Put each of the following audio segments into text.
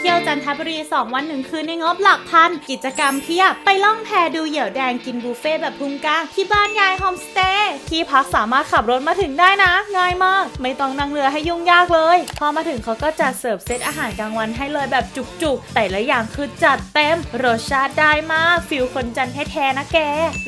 เที่ยวจันทบุรี 2 วันหนึ่งคืนในงบหลักพัน กิจกรรมเพียบ ไปล่องแพดูเหยี่ยวแดงกินบุฟเฟ่แบบพุงกลางที่บ้านยายโฮมสเตย์ ที่พักสามารถขับรถมาถึงได้นะ ง่ายมาก ไม่ต้องนั่งเรือให้ยุ่งยากเลย พอมาถึงเขาก็จัดเสิร์ฟเซตอาหารกลางวันให้เลยแบบจุกๆ แต่ละอย่างคือจัดเต็มรสชาติได้มากฟิลคนจันทร์แท้ๆนะแก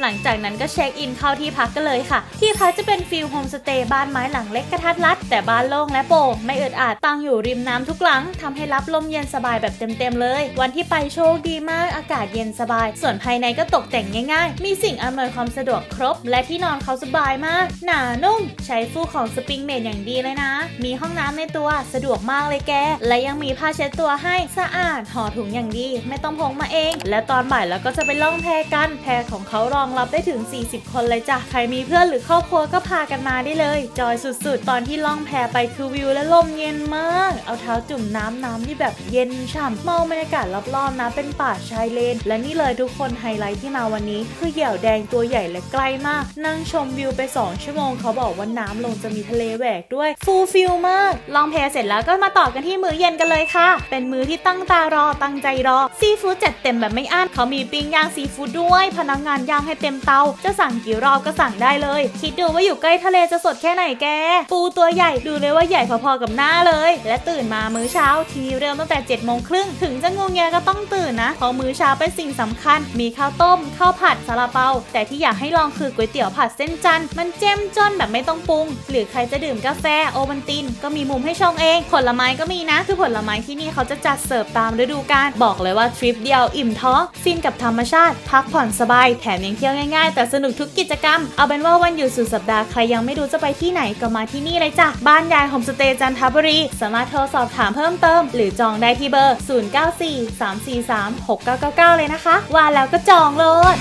หลังจากนั้นก็เช็คอินเข้าที่พักกันเลยค่ะ ที่พักจะเป็นฟิลโฮมสเตย์บ้านไม้หลังเล็กกระทัดรัด แต่บ้านโล่งและโปร่งไม่อึดอัดตั้งอยู่ริมน้ำทุกหลังทำให้รับลมเย็นสบายแบบเต็มๆเลย วันที่ไปโชคดีมากอากาศเย็นสบาย ส่วนภายในก็ตกแต่งง่ายๆ มีสิ่งอำนวยความสะดวกครบ และที่นอนเขาสบายมาก หนานุ่ม ใช้ฟูกของสปริงเมดอย่างดีเลยนะ มีห้องน้ำในตัวสะดวกมากเลยแก และยังมีผ้าเช็ดตัวให้สะอาดห่อถุงอย่างดี ไม่ต้องพกมาเอง และตอนบ่ายแล้วก็จะไปล่องแพกัน แพของเขารองรับได้ถึง 40 คนเลยจ้ะใครมีเพื่อนหรือครอบครัวก็พากันมาได้เลย จอยสุดๆ ตอนที่ล่องแพไปคือวิวและลมเย็นมาก เอาเท้าจุ่มน้ำน้ำที่แบบเย็นฉ่ำมองบรรยากาศรอบๆนะเป็นป่าชายเลน และนี่เลยทุกคนไฮไลท์ที่มาวันนี้ คือเหยี่ยวแดงตัวใหญ่และใกล้มาก นั่งชมวิวไป 2 ชั่วโมง เขาบอกว่าน้ำลงจะมีทะเลแหวกด้วยฟูลฟิลมาก ลองแพลเสร็จแล้วก็มาต่อกันที่มื้อเย็นกันเลยค่ะ เป็นมื้อที่ตั้งตารอตั้งใจรอซีฟู้ดจัดเต็มแบบไม่อั้นเขามีปิ้งย่างซีฟู้ดด้วย พนักงานย่างให้เต็มเตา จะสั่งกี่รอบก็สั่งได้เลย คิดดูว่าอยู่ใกล้ทะเลจะสดแค่ไหนแก ปูตัวใหญ่ดูเลยว่าใหญ่พอๆกับหน้าเลย และตื่นมามื้อเช้าทีเริ่มตั้งแต่7จ็ดโมงครึ่งถึงจะงงแงก็ต้องตื่นนะเพราะมื้อเช้าเป็นสิ่งสำคัญ มีข้าวต้มข้าวผัดซาลาเปา แต่ที่อยากให้ลองคือก๋วยเตี๋ยวผัดเส้นจันทร์มันเจ้มจนแบบไม่ต้องปรุง หรือใครจะดื่มกาแฟโอวัลติน ก็มีมุมให้ชงเอง ผลไม้ก็มีนะ คือผลไม้ที่นี่เขาจะจัดเสิร์ฟตามฤดูกาลบอกเลยว่าทริปเดียวอิ่มท้องฟินกับธรรมชาติ พักผ่อนสบาย แถมยังเที่ยวง่ายๆ แต่สนุกทุกกิจกรรม เอาเป็นว่าวันหยุดสุดสัปดาห์ใครยังไม่รู้จะไปที่ไหนก็มาที่นี่เลยจ้ะบ้านยายโฮมสเตย์จันทบุรีสามารถโทรสอบถามเพิ่มเติม หรือจองได้ที่เบอร์ 0943436999 เลยนะคะ ว่าแล้วก็จองเลย